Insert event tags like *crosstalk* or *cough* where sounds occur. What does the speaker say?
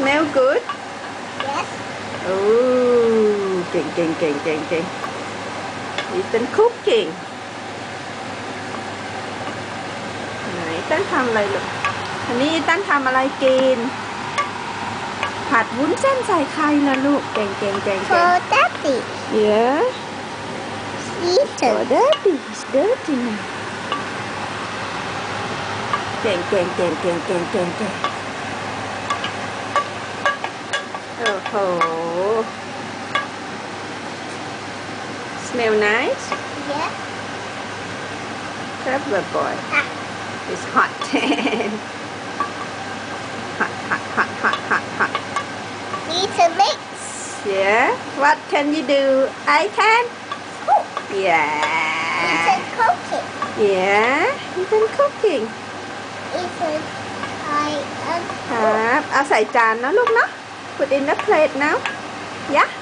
smell good Yes. โอ้เก่งเก่งเก่งเก่งเก่ง Ethan cooking ไหนตั้นทำอะไรลูกอันนี้ตั้นทำอะไรกิน ผัดวุ้นเส้นใส่ไข่ละลูก เก่งเก่งเก่งเก่ง For daddy. Yeah Ethan. Oh, dirty. It's dirty now. เก่งเก่งเก่งเก่งเก่งเก่งเก่ง โอ้โห smell nice Yeah. Grab the boy Ah. it's *laughs* hot hot hot hot hot hot hot Ethan mix. yeah what can you do I can Cook. yeah Ethan cooking. yeah you can cooking Ethan, I am ครับ เอาใส่จานนะลูกเนาะ put in the plate now. Yeah